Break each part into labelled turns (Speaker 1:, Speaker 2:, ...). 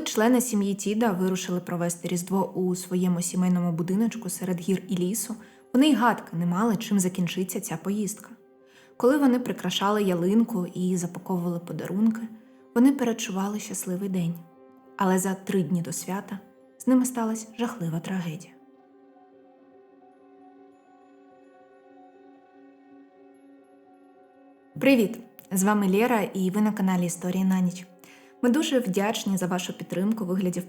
Speaker 1: Коли члени сім'ї Тіда вирушили провести Різдво у своєму сімейному будиночку серед гір і лісу, вони й гадки не мали, чим закінчиться ця поїздка. Коли вони прикрашали ялинку і запаковували подарунки, вони перечували щасливий день. Але за три дні до свята з ними сталася жахлива трагедія. Привіт! З вами Лєра і ви на каналі Історії на ніч. Ми дуже вдячні за вашу підтримку, у вигляді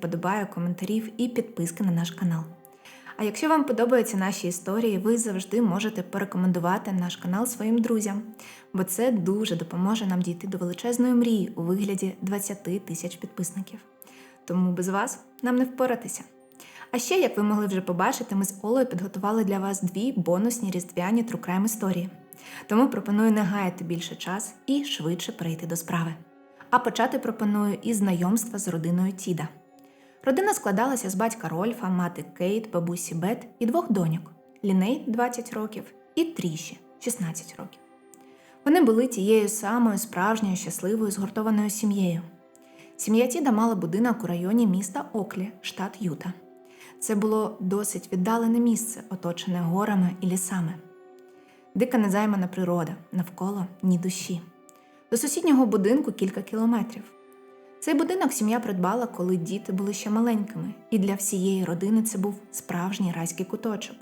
Speaker 1: коментарів і підписки на наш канал. А якщо вам подобаються наші історії, ви завжди можете порекомендувати наш канал своїм друзям, бо це дуже допоможе нам дійти до величезної мрії у вигляді 20 тисяч підписників. Тому без вас нам не впоратися. А ще, як ви могли вже побачити, ми з Олею підготували для вас дві бонусні різдвяні True Crime історії. Тому пропоную не гаяти більше час і швидше перейти до справи. А почати пропоную із знайомства з родиною Тіда. Родина складалася з батька Рольфа, мати Кейт, бабусі Бет і двох доньок Ліней 20 років і Тріші 16 років. Вони були тією самою справжньою щасливою згуртованою сім'єю. Сім'я Тіда мала будинок у районі міста Оклі, штат Юта. Це було досить віддалене місце, оточене горами і лісами. Дика незаймана природа, навколо ні душі. До сусіднього будинку кілька кілометрів. Цей будинок сім'я придбала, коли діти були ще маленькими, і для всієї родини це був справжній райський куточок.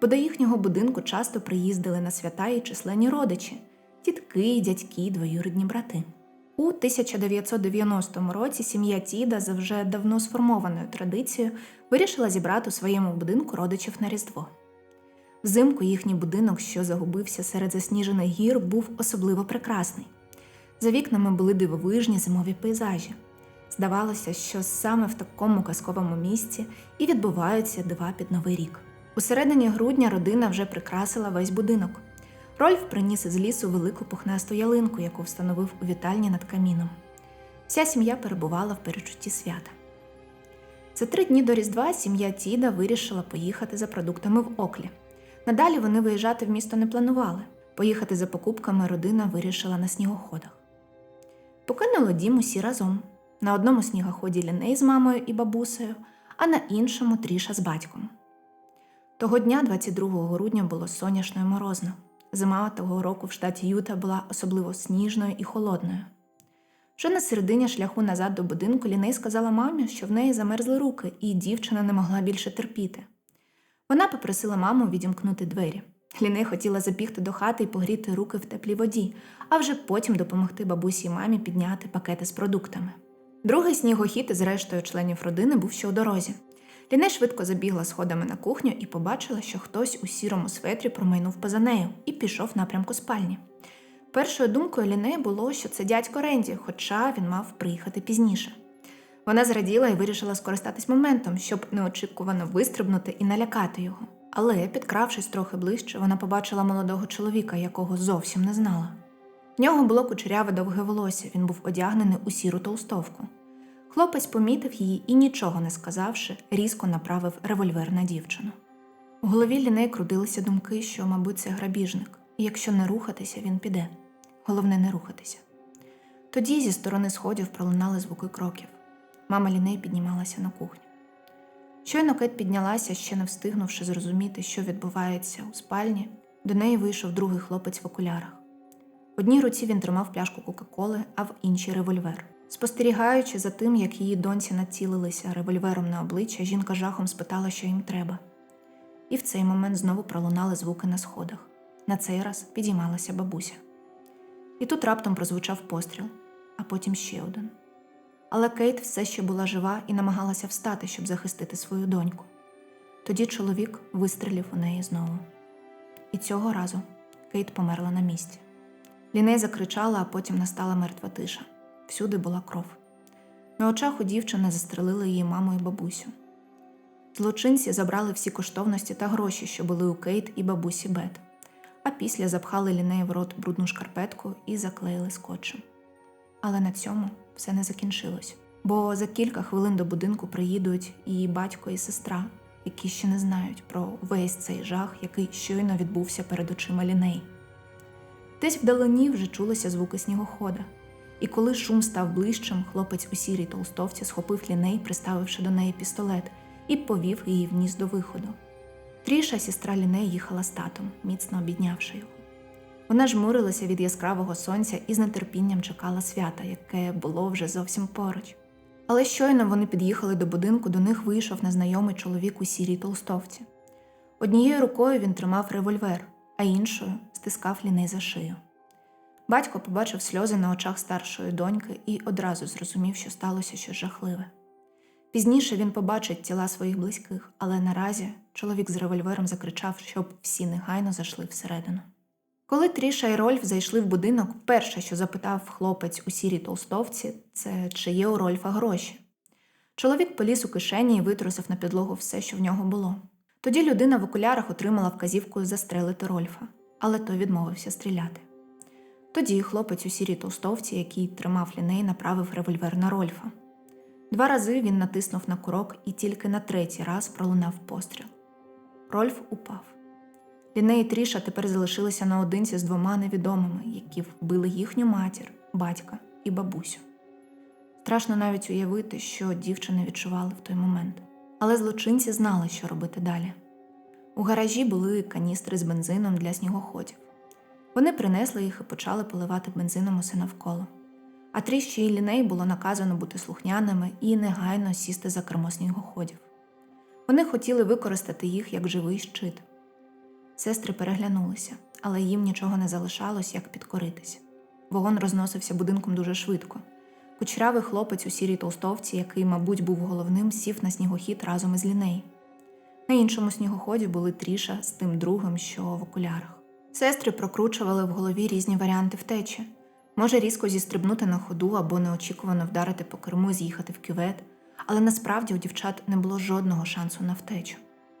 Speaker 1: Бо до їхнього будинку часто приїздили на свята і численні родичі тітки, дядьки, двоюрідні брати. У 1990 році сім'я Тіда за вже давно сформованою традицією вирішила зібрати у своєму будинку родичів на Різдво. Взимку їхній будинок, що загубився серед засніжених гір, був особливо прекрасний. За вікнами були дивовижні зимові пейзажі. Здавалося, що саме в такому казковому місці і відбуваються дива під новий рік. У середині грудня родина вже прикрасила весь будинок. Рольф приніс із лісу велику пухнасту ялинку, яку встановив у вітальні над каміном. Вся сім'я перебувала в перечутті свята. За три дні до Різдва сім'я Тіда вирішила поїхати за продуктами в Оклі. Надалі вони виїжджати в місто не планували. Поїхати за покупками родина вирішила на снігоходах. Покинули дім усі разом. На одному снігоході ліней з мамою і бабусею, а на іншому тріша з батьком. Того дня, 22 грудня, було сонячно і морозно. Зима того року в штаті Юта була особливо сніжною і холодною. Вже на середині шляху назад до будинку Ліней сказала мамі, що в неї замерзли руки, і дівчина не могла більше терпіти. Вона попросила маму відімкнути двері. Ліней хотіла забігти до хати і погріти руки в теплій воді, а вже потім допомогти бабусі і мамі підняти пакети з продуктами. Другий снігохід із рештою членів родини був ще у дорозі. Ліней швидко забігла сходами на кухню і побачила, що хтось у сірому светрі промайнув поза нею і пішов в напрямку спальні. Першою думкою Ліней було, що це дядько Ренді, хоча він мав приїхати пізніше. Вона зраділа і вирішила скористатись моментом, щоб неочікувано вистрибнути і налякати його. Але, підкравшись трохи ближче, вона побачила молодого чоловіка, якого зовсім не знала. В нього було кучеряве довге волосся, він був одягнений у сіру толстовку. Хлопець помітив її і, нічого не сказавши, різко направив револьвер на дівчину. У голові ліней крутилися думки, що, мабуть, це грабіжник, і якщо не рухатися, він піде. Головне не рухатися. Тоді зі сторони сходів пролунали звуки кроків. Мама ліней піднімалася на кухню. Щойно Кет піднялася, ще не встигнувши зрозуміти, що відбувається у спальні, до неї вийшов другий хлопець в окулярах. В одній руці він тримав пляшку Кока-Коли, а в іншій револьвер. Спостерігаючи за тим, як її доньці націлилися револьвером на обличчя, жінка жахом спитала, що їм треба. І в цей момент знову пролунали звуки на сходах. На цей раз підіймалася бабуся. І тут раптом прозвучав постріл, а потім ще один. Але Кейт все ще була жива і намагалася встати, щоб захистити свою доньку. Тоді чоловік вистрілив у неї знову. І цього разу Кейт померла на місці. Ліней закричала, а потім настала мертва тиша. Всюди була кров. На очах у дівчини застрелили її маму і бабусю. Злочинці забрали всі коштовності та гроші, що були у Кейт і бабусі Бет, а після запхали ліней в рот брудну шкарпетку і заклеїли скотчем. Але на цьому все не закінчилось, бо за кілька хвилин до будинку приїдуть її батько і сестра, які ще не знають про весь цей жах, який щойно відбувся перед очима ліней. Десь вдалині вже чулися звуки снігохода. І коли шум став ближчим, хлопець у сірій толстовці схопив ліней, приставивши до неї пістолет, і повів її вниз до виходу. Тріша, сестра Ліней, їхала з татом, міцно обіднявши його. Вона жмурилася від яскравого сонця і з нетерпінням чекала свята, яке було вже зовсім поруч. Але щойно вони під'їхали до будинку, до них вийшов незнайомий чоловік у сірій толстовці. Однією рукою він тримав револьвер, а іншою стискав ліней за шию. Батько побачив сльози на очах старшої доньки і одразу зрозумів, що сталося щось жахливе. Пізніше він побачить тіла своїх близьких, але наразі чоловік з револьвером закричав, щоб всі негайно зайшли всередину. Коли Тріша і Рольф зайшли в будинок, перше, що запитав хлопець у сірій толстовці, це чи є у Рольфа гроші. Чоловік поліз у кишені і витрусив на підлогу все, що в нього було. Тоді людина в окулярах отримала вказівку застрелити Рольфа, але той відмовився стріляти. Тоді хлопець у сірій толстовці, який тримав ліней, направив револьвер на Рольфа. Два рази він натиснув на курок і тільки на третій раз пролунав постріл. Рольф упав. Ліней і Тріша тепер залишилися наодинці з двома невідомими, які вбили їхню матір, батька і бабусю. Страшно навіть уявити, що дівчини відчували в той момент. Але злочинці знали, що робити далі. У гаражі були каністри з бензином для снігоходів. Вони принесли їх і почали поливати бензином усе навколо. А тріщі і ліней було наказано бути слухняними і негайно сісти за кермо снігоходів. Вони хотіли використати їх як живий щит. Сестри переглянулися, але їм нічого не залишалось, як підкоритися. Вогонь розносився будинком дуже швидко. Кучерявий хлопець у сірій толстовці, який, мабуть, був головним, сів на снігохід разом із ліней. На іншому снігоході були тріша з тим другим, що в окулярах. Сестри прокручували в голові різні варіанти втечі. Може різко зістрибнути на ходу або неочікувано вдарити по керму, з'їхати в кювет, але насправді у дівчат не було жодного шансу на втечу,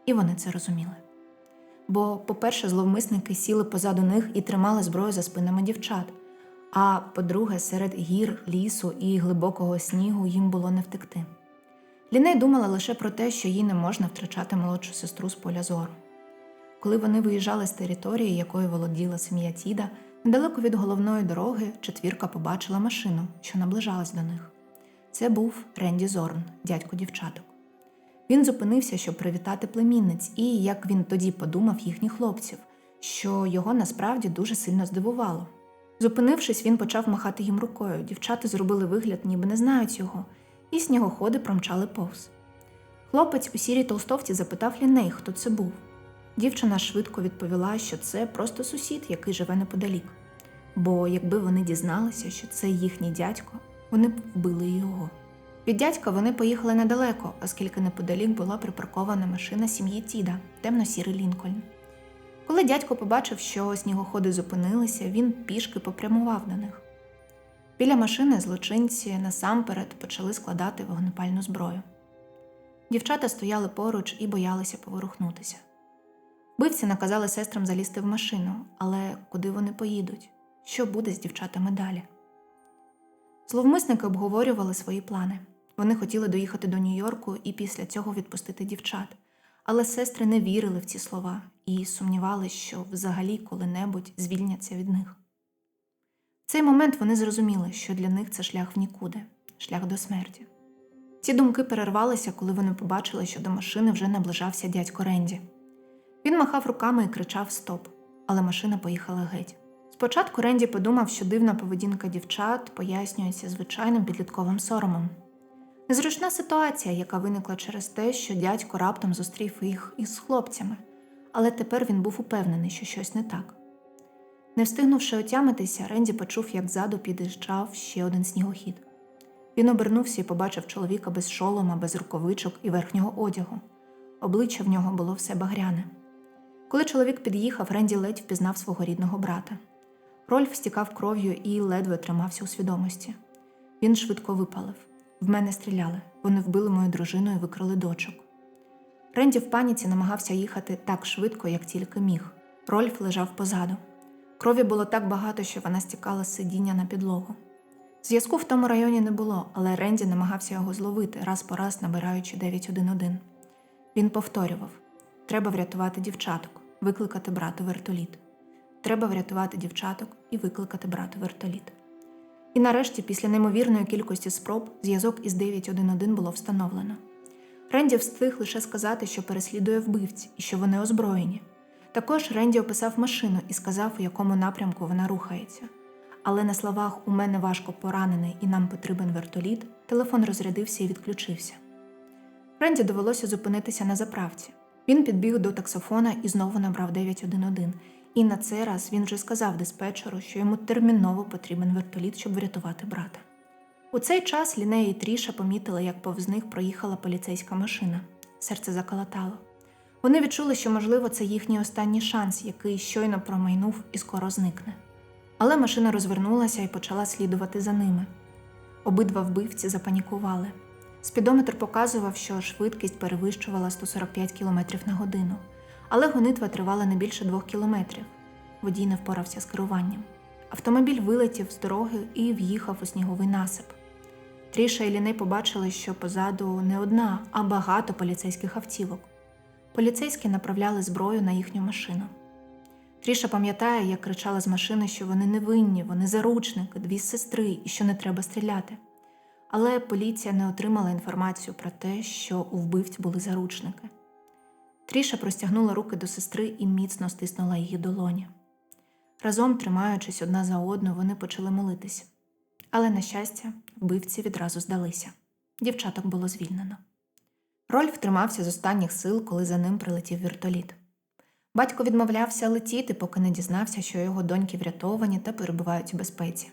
Speaker 1: і вони це розуміли. Бо, по-перше, зловмисники сіли позаду них і тримали зброю за спинами дівчат. А по-друге, серед гір, лісу і глибокого снігу їм було не втекти. Ліней думала лише про те, що їй не можна втрачати молодшу сестру з поля зору. Коли вони виїжджали з території, якою володіла сім'я Тіда, недалеко від головної дороги четвірка побачила машину, що наближалась до них. Це був Ренді Зорн, дядько дівчаток. Він зупинився, щоб привітати племінниць, і, як він тоді подумав, їхніх хлопців, що його насправді дуже сильно здивувало. Зупинившись, він почав махати їм рукою. Дівчата зробили вигляд, ніби не знають його, і снігоходи промчали повз. Хлопець у сірій толстовці запитав ліней, хто це був. Дівчина швидко відповіла, що це просто сусід, який живе неподалік. Бо якби вони дізналися, що це їхній дядько, вони б вбили його. Від дядька вони поїхали недалеко, оскільки неподалік була припаркована машина сім'ї Тіда, темно-сірий Лінкольн. Коли дядько побачив, що снігоходи зупинилися, він пішки попрямував до них. Біля машини злочинці насамперед почали складати вогнепальну зброю. Дівчата стояли поруч і боялися поворухнутися. Бивці наказали сестрам залізти в машину, але куди вони поїдуть? Що буде з дівчатами далі? Зловмисники обговорювали свої плани. Вони хотіли доїхати до Нью-Йорку і після цього відпустити дівчат. Але сестри не вірили в ці слова і сумнівалися, що взагалі коли-небудь звільняться від них. В цей момент вони зрозуміли, що для них це шлях в нікуди, шлях до смерті. Ці думки перервалися, коли вони побачили, що до машини вже наближався дядько Ренді. Він махав руками і кричав Стоп, але машина поїхала геть. Спочатку Ренді подумав, що дивна поведінка дівчат пояснюється звичайним підлітковим соромом. Незручна ситуація, яка виникла через те, що дядько раптом зустрів їх із хлопцями, але тепер він був упевнений, що щось не так. Не встигнувши отямитися, Ренді почув, як ззаду під'їжджав ще один снігохід. Він обернувся і побачив чоловіка без шолома, без рукавичок і верхнього одягу. Обличчя в нього було все багряне. Коли чоловік під'їхав, Ренді ледь впізнав свого рідного брата. Рольф стікав кров'ю і ледве тримався у свідомості. Він швидко випалив. В мене стріляли. Вони вбили мою дружину і викрали дочок. Ренді в паніці намагався їхати так швидко, як тільки міг. Рольф лежав позаду. Крові було так багато, що вона стікала з сидіння на підлогу. Зв'язку в тому районі не було, але Ренді намагався його зловити, раз по раз набираючи 911. Він повторював: треба врятувати дівчаток, викликати брату вертоліт. Треба врятувати дівчаток і викликати брату вертоліт. І нарешті, після неймовірної кількості спроб, зв'язок із 911 було встановлено. Ренді встиг лише сказати, що переслідує вбивці і що вони озброєні. Також Ренді описав машину і сказав, у якому напрямку вона рухається. Але на словах у мене важко поранений і нам потрібен вертоліт, телефон розрядився і відключився. Ренді довелося зупинитися на заправці. Він підбіг до таксофона і знову набрав 911. І на цей раз він вже сказав диспетчеру, що йому терміново потрібен вертоліт, щоб врятувати брата. У цей час Лінея і Тріша помітили, як повз них проїхала поліцейська машина. Серце заколотало. Вони відчули, що, можливо, це їхній останній шанс, який щойно промайнув і скоро зникне. Але машина розвернулася і почала слідувати за ними. Обидва вбивці запанікували. Спідометр показував, що швидкість перевищувала 145 км на годину, але гонитва тривала не більше двох кілометрів. Водій не впорався з керуванням. Автомобіль вилетів з дороги і в'їхав у сніговий насип. Тріша і Ліней побачили, що позаду не одна, а багато поліцейських автівок. Поліцейські направляли зброю на їхню машину. Тріша пам'ятає, як кричала з машини, що вони невинні, вони заручники, дві сестри і що не треба стріляти. Але поліція не отримала інформацію про те, що у вбивць були заручники. Тріша простягнула руки до сестри і міцно стиснула її долоні. Разом, тримаючись одна за одну, вони почали молитись. Але, на щастя, вбивці відразу здалися. Дівчаток було звільнено. Рольф тримався з останніх сил, коли за ним прилетів вертоліт. Батько відмовлявся летіти, поки не дізнався, що його доньки врятовані та перебувають у безпеці.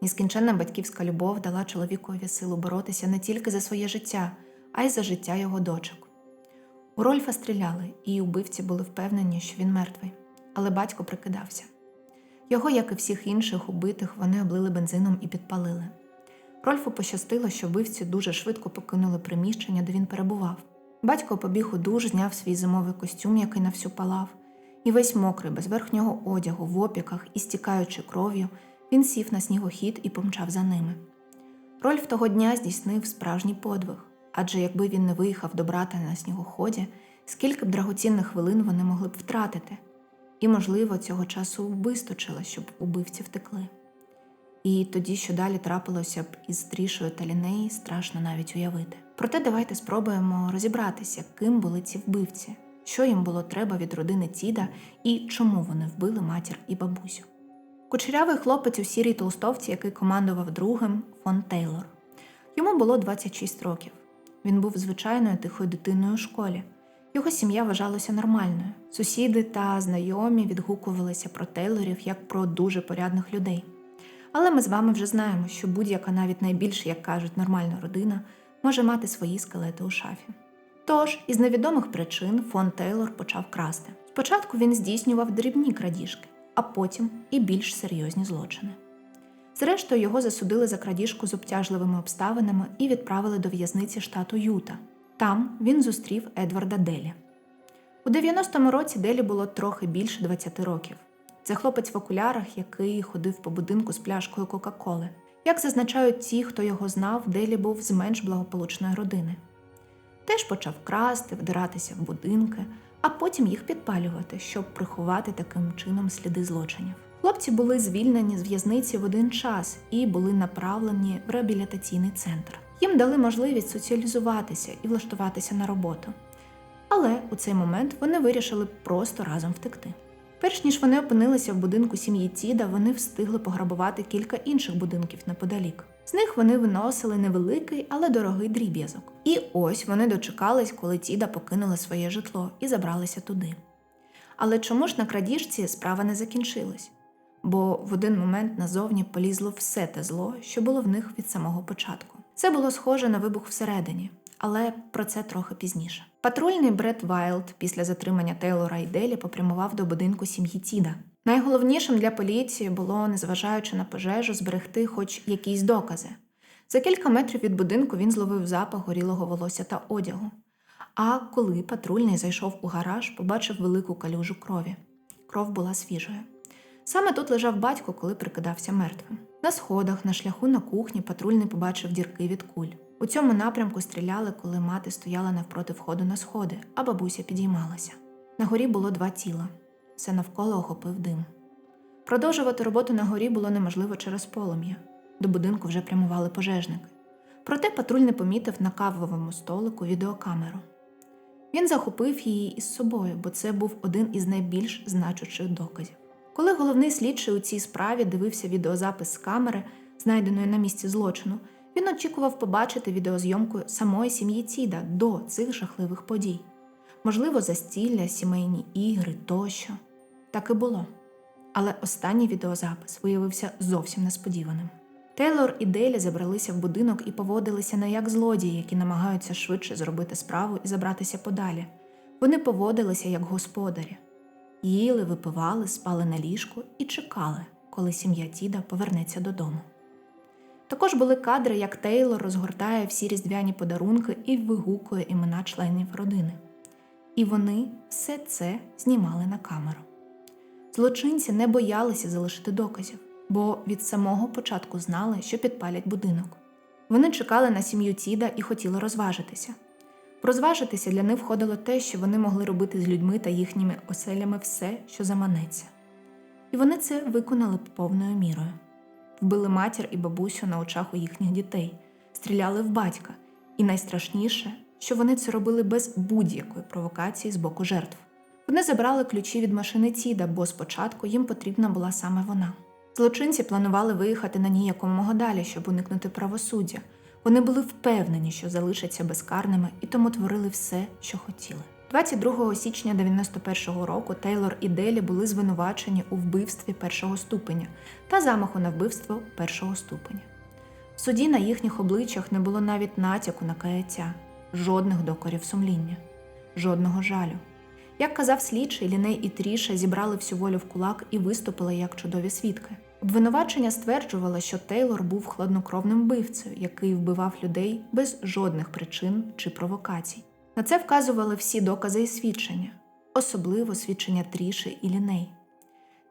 Speaker 1: Нескінченна батьківська любов дала чоловікові силу боротися не тільки за своє життя, а й за життя його дочок. У Рольфа стріляли, і убивці були впевнені, що він мертвий, але батько прикидався. Його, як і всіх інших убитих, вони облили бензином і підпалили. Рольфу пощастило, що вбивці дуже швидко покинули приміщення, де він перебував. Батько побіг у душ, зняв свій зимовий костюм, який на всю палав, і весь мокрий, без верхнього одягу, в опіках і стікаючи кров'ю, він сів на снігохід і помчав за ними. Рольф того дня здійснив справжній подвиг, адже якби він не виїхав до брата на снігоході, скільки б драгоцінних хвилин вони могли б втратити, і, можливо, цього часу вистачило, щоб убивці втекли. І тоді, що далі трапилося б із Трішою та Лінеї, страшно навіть уявити. Проте давайте спробуємо розібратися, ким були ці вбивці, що їм було треба від родини Тіда і чому вони вбили матір і бабусю. Кучерявий хлопець у сірій толстовці, який командував другим фон Тейлор. Йому було 26 років. Він був звичайною тихою дитиною у школі. Його сім'я вважалася нормальною. Сусіди та знайомі відгукувалися про Тейлорів як про дуже порядних людей. Але ми з вами вже знаємо, що будь-яка навіть найбільш, як кажуть, нормальна родина може мати свої скелети у шафі. Тож, із невідомих причин фон Тейлор почав красти. Спочатку він здійснював дрібні крадіжки, а потім і більш серйозні злочини. Зрештою, його засудили за крадіжку з обтяжливими обставинами і відправили до в'язниці штату Юта. Там він зустрів Едварда Делі. У 90-му році Делі було трохи більше 20 років. Це хлопець в окулярах, який ходив по будинку з пляшкою Кока-Коли. Як зазначають ті, хто його знав, Делі був з менш благополучної родини. Теж почав красти, вдиратися в будинки, а потім їх підпалювати, щоб приховати таким чином сліди злочинів. Хлопці були звільнені з в'язниці в один час і були направлені в реабілітаційний центр. Їм дали можливість соціалізуватися і влаштуватися на роботу. Але у цей момент вони вирішили просто разом втекти. Перш ніж вони опинилися в будинку сім'ї Тіда, вони встигли пограбувати кілька інших будинків неподалік. З них вони виносили невеликий, але дорогий дріб'язок. І ось вони дочекались, коли Тіда покинули своє житло і забралися туди. Але чому ж на крадіжці справа не закінчилась? Бо в один момент назовні полізло все те зло, що було в них від самого початку. Це було схоже на вибух всередині, але про це трохи пізніше. Патрульний Бред Вайлд після затримання Тейлора і Делі попрямував до будинку сім'ї Тіда. Найголовнішим для поліції було, незважаючи на пожежу, зберегти хоч якісь докази. За кілька метрів від будинку він зловив запах горілого волосся та одягу. А коли патрульний зайшов у гараж, побачив велику калюжу крові. Кров була свіжою. Саме тут лежав батько, коли прикидався мертвим. На сходах, на шляху на кухні, патрульний побачив дірки від куль. У цьому напрямку стріляли, коли мати стояла навпроти входу на сходи, а бабуся підіймалася. На горі було два тіла. Все навколо охопив дим. Продовжувати роботу на горі було неможливо через полум'я. до будинку вже прямували пожежники. Проте патруль не помітив на кавовому столику відеокамеру. Він захопив її із собою, бо це був один із найбільш значучих доказів. Коли головний слідчий у цій справі дивився відеозапис з камери, знайденої на місці злочину, він очікував побачити відеозйомку самої сім'ї Тіда до цих жахливих подій. Можливо, застілля, сімейні ігри тощо. Так і було. Але останній відеозапис виявився зовсім несподіваним. Тейлор і Делі забралися в будинок і поводилися не як злодії, які намагаються швидше зробити справу і забратися подалі. Вони поводилися як господарі, їли, випивали, спали на ліжку і чекали, коли сім'я Тіда повернеться додому. Також були кадри, як Тейлор розгортає всі різдвяні подарунки і вигукує імена членів родини. І вони все це знімали на камеру. Злочинці не боялися залишити доказів, бо від самого початку знали, що підпалять будинок. Вони чекали на сім'ю Тіда і хотіли розважитися. Розважитися для них входило те, що вони могли робити з людьми та їхніми оселями все, що заманеться. І вони це виконали повною мірою. Вбили матір і бабусю на очах у їхніх дітей, стріляли в батька, і найстрашніше, що вони це робили без будь-якої провокації з боку жертв. Вони забрали ключі від машини Тіда, бо спочатку їм потрібна була саме вона. Злочинці планували виїхати на ній якомога далі, щоб уникнути правосуддя. Вони були впевнені, що залишаться безкарними, і тому творили все, що хотіли. 22 січня 91-го року Тейлор і Делі були звинувачені у вбивстві першого ступеня та замаху на вбивство першого ступеня. В суді на їхніх обличчях не було навіть натяку на каяття, жодних докорів сумління, жодного жалю. Як казав слідчий, Ліней і Тріша зібрали всю волю в кулак і виступили як чудові свідки. Обвинувачення стверджувало, що Тейлор був хладнокровним вбивцею, який вбивав людей без жодних причин чи провокацій. На це вказували всі докази і свідчення, особливо свідчення Тріші і Ліней.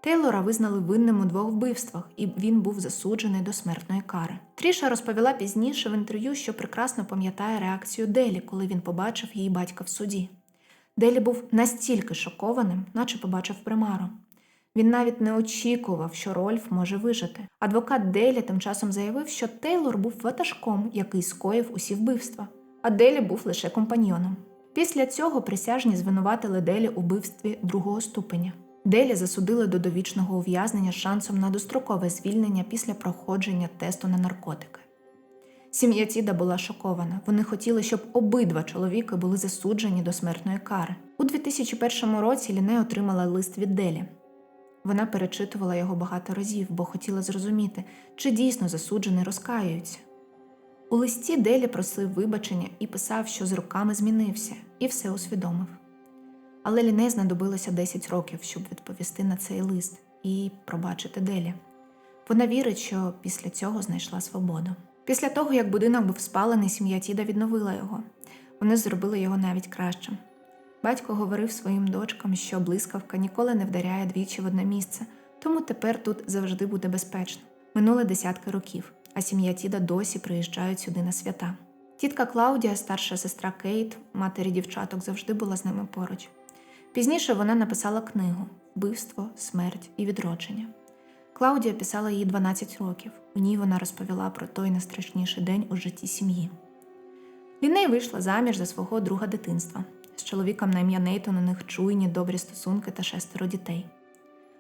Speaker 1: Тейлора визнали винним у двох вбивствах, і він був засуджений до смертної кари. Тріша розповіла пізніше в інтерв'ю, що прекрасно пам'ятає реакцію Делі, коли він побачив її батька в суді. Делі був настільки шокованим, наче побачив примару. Він навіть не очікував, що Рольф може вижити. Адвокат Делі тим часом заявив, що Тейлор був ватажком, який скоїв усі вбивства, а Делі був лише компаньйоном. Після цього присяжні звинуватили Делі у вбивстві другого ступеня. Делі засудили до довічного ув'язнення з шансом на дострокове звільнення після проходження тесту на наркотики. Сім'я Тіда була шокована. Вони хотіли, щоб обидва чоловіки були засуджені до смертної кари. У 2001 році Ліне отримала лист від Делі. Вона перечитувала його багато разів, бо хотіла зрозуміти, чи дійсно засуджені розкаюються. У листі Делі просив вибачення і писав, що з роками змінився, і все усвідомив. Але Ліне знадобилося 10 років, щоб відповісти на цей лист і пробачити Делі. Вона вірить, що після цього знайшла свободу. Після того, як будинок був спалений, сім'я Тіда відновила його. Вони зробили його навіть кращим. Батько говорив своїм дочкам, що блискавка ніколи не вдаряє двічі в одне місце, тому тепер тут завжди буде безпечно. Минули десятки років, а сім'я Тіда досі приїжджають сюди на свята. Тітка Клаудія, старша сестра Кейт, матері дівчаток, завжди була з ними поруч. Пізніше вона написала книгу Вбивство, смерть і відродження. Клаудія писала їй 12 років. У ній вона розповіла про той найстрашніший день у житті сім'ї. Ліней вийшла заміж за свого друга дитинства. З чоловіком на ім'я Нейтон у них чуйні, добрі стосунки та шестеро дітей.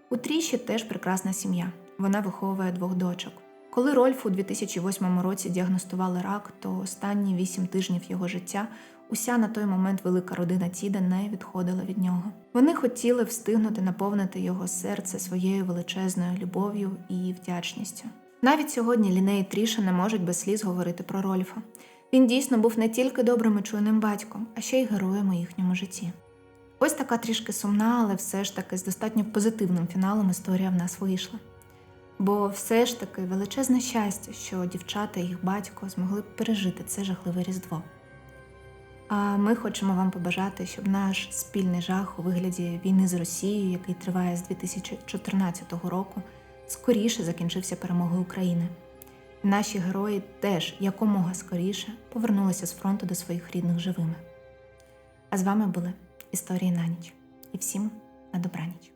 Speaker 1: У Тріші теж прекрасна сім'я. Вона виховує двох дочок. Коли Рольфу у 2008 році діагностували рак, то останні вісім тижнів його життя уся на той момент велика родина Тіда не відходила від нього. Вони хотіли встигнути наповнити його серце своєю величезною любов'ю і вдячністю. Навіть сьогодні Ліне і Тріша не можуть без сліз говорити про Рольфа. Він дійсно був не тільки добрим і чуйним батьком, а ще й героєм у їхньому житті. Ось така трішки сумна, але все ж таки з достатньо позитивним фіналом історія в нас вийшла. Бо все ж таки величезне щастя, що дівчата і їх батько змогли пережити це жахливе різдво. А ми хочемо вам побажати, щоб наш спільний жах у вигляді війни з Росією, який триває з 2014 року, скоріше закінчився перемогою України. Наші герої теж якомога скоріше повернулися з фронту до своїх рідних живими. А з вами були історії на ніч. І всім на добраніч.